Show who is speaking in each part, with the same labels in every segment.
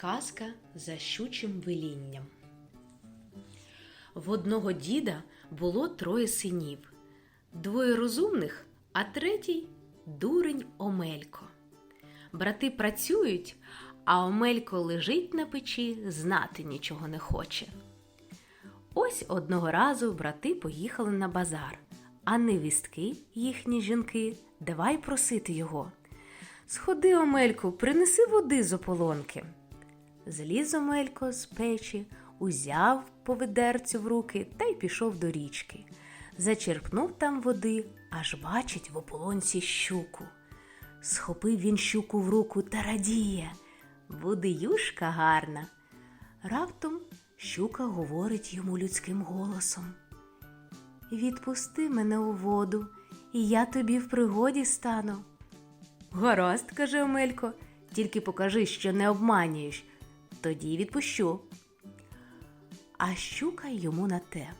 Speaker 1: Казка за щучим велінням. В одного діда було троє синів, двоє розумних, а третій дурень Омелько. Брати працюють, а Омелько лежить на печі, знати нічого не хоче. Ось одного разу брати поїхали на базар, а невістки, їхні жінки, давай просити його. Сходи, Омельку, принеси води з ополонки. Зліз Омелько з печі, узяв по ведерцю в руки та й пішов до річки. Зачерпнув там води, аж бачить в ополонці щуку. Схопив він щуку в руку та радіє. Буде гарна. Раптом щука говорить йому людським голосом. Відпусти мене у воду, і я тобі в пригоді стану. Гаразд, каже Омелько, тільки покажи, що не обманюєш, тоді відпущу. А щука йому на те.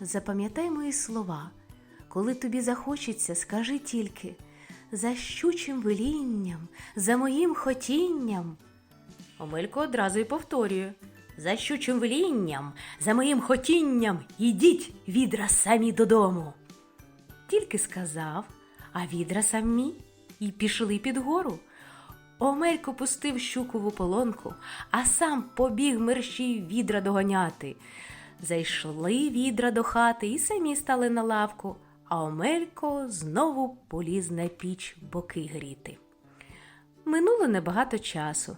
Speaker 1: Запам'ятай мої слова. Коли тобі захочеться, скажи тільки за щучим велінням, за моїм хотінням. Омелько одразу й повторює за щучим велінням, за моїм хотінням, ідіть відра самі додому. Тільки сказав, а відра самі і пішли під гору. Омелько пустив щуку в ополонку, а сам побіг мерщій відра доганяти. Зайшли відра до хати і самі стали на лавку, а Омелько знову поліз на піч боки гріти. Минуло небагато часу.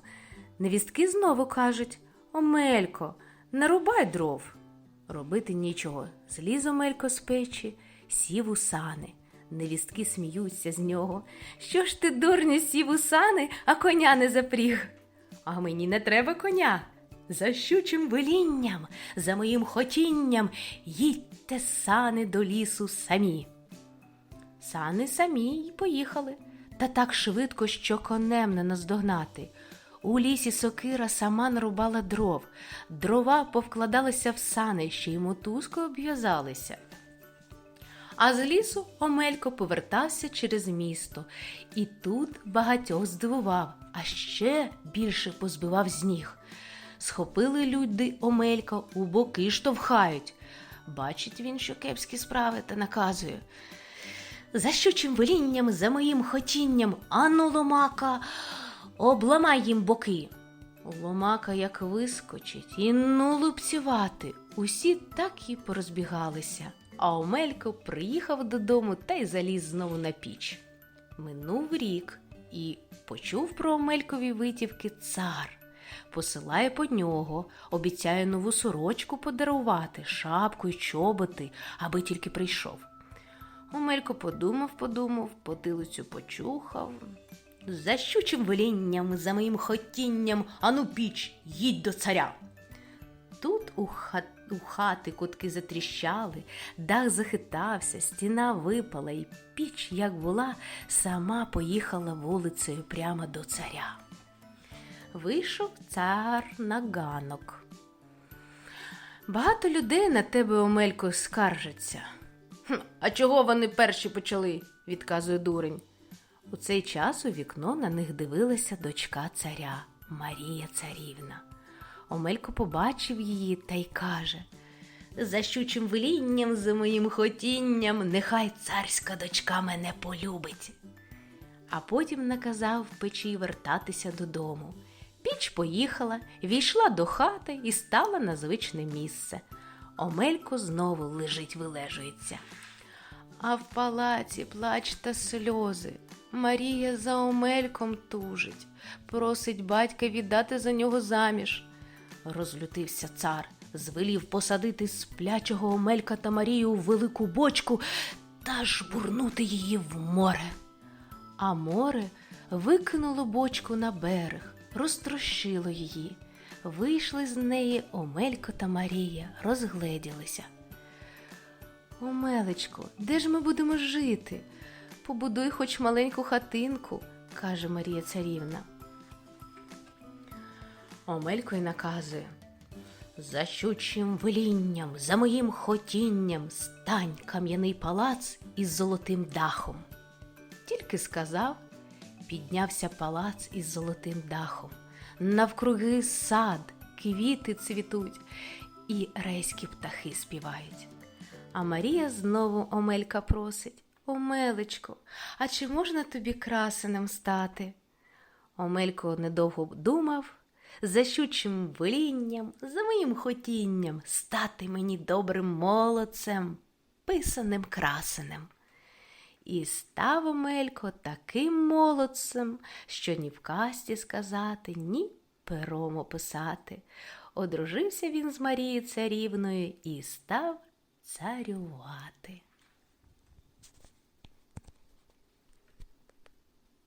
Speaker 1: Невістки знову кажуть Омелько, нарубай дров. Робити нічого. Зліз Омелько з печі, сів у сани. Невістки сміються з нього. Що ж ти, дурню, сів у сани, а коня не запріг? А мені не треба коня. За щучим велінням, за моїм хотінням, їдьте сани до лісу самі. Сани самі й поїхали, та так швидко, що конем не наздогнати. У лісі сокира сама нарубала дров, дрова повкладалися в сани, ще й мотузкою обв'язалися. А з лісу Омелько повертався через місто, і тут багатьох здивував, а ще більше позбивав з ніг. Схопили люди Омелька, у боки штовхають. Бачить він, що кепські справи, та наказує. За щучим велінням, за моїм хотінням, ану ломака, обламай їм боки. Ломака як вискочить, і ну лупцювати. Усі так і порозбігалися, а Омелько приїхав додому та й заліз знову на піч. Минув рік і почув про Омелькові витівки цар. Посилає по нього, обіцяє нову сорочку подарувати, шапку й чоботи, аби тільки прийшов. Омелько подумав, подумав, потилицю почухав. За щучим велінням, за моїм хотінням, ану піч, їдь до царя. Тут у, хат, у хати кутки затріщали, дах захитався, стіна випала, і піч, як була, сама поїхала вулицею прямо до царя. Вийшов цар на ганок. Багато людей на тебе, Омелько, скаржаться. А чого вони перші почали? відказує дурень. У цей час у вікно на них дивилася дочка царя Марія царівна. Омелько побачив її та й каже За щучим велінням, за моїм хотінням, нехай царська дочка мене полюбить. А потім наказав печі вертатися додому. Піч поїхала, війшла до хати і стала на звичне місце. Омелько знову лежить вилежується. А в палаці плач та сльози. Марія за Омельком тужить, просить батька віддати за нього заміж. Розлютився цар, звелів посадити сплячого Омелька та Марію у велику бочку та жбурнути її в море. А море викинуло бочку на берег, розтрощило її. Вийшли з неї Омелько та Марія, розгледілися. Омелечко, де ж ми будемо жити? Побудуй хоч маленьку хатинку, каже Марія царівна. Омелько й наказує. За щучим велінням, за моїм хотінням стань кам'яний палац із золотим дахом. Тільки сказав, піднявся палац із золотим дахом. навкруги сад, квіти цвітуть і рейські птахи співають. А Марія знову Омелька просить Омелечко, а чи можна тобі красенем стати? Омелько недовго думав, за щучим велінням, за моїм хотінням стати мені добрим молодцем, писаним красенем. І став Омелько таким молодцем, що ні в касті сказати, ні пером описати. Одружився він з Марією царівною і став царювати.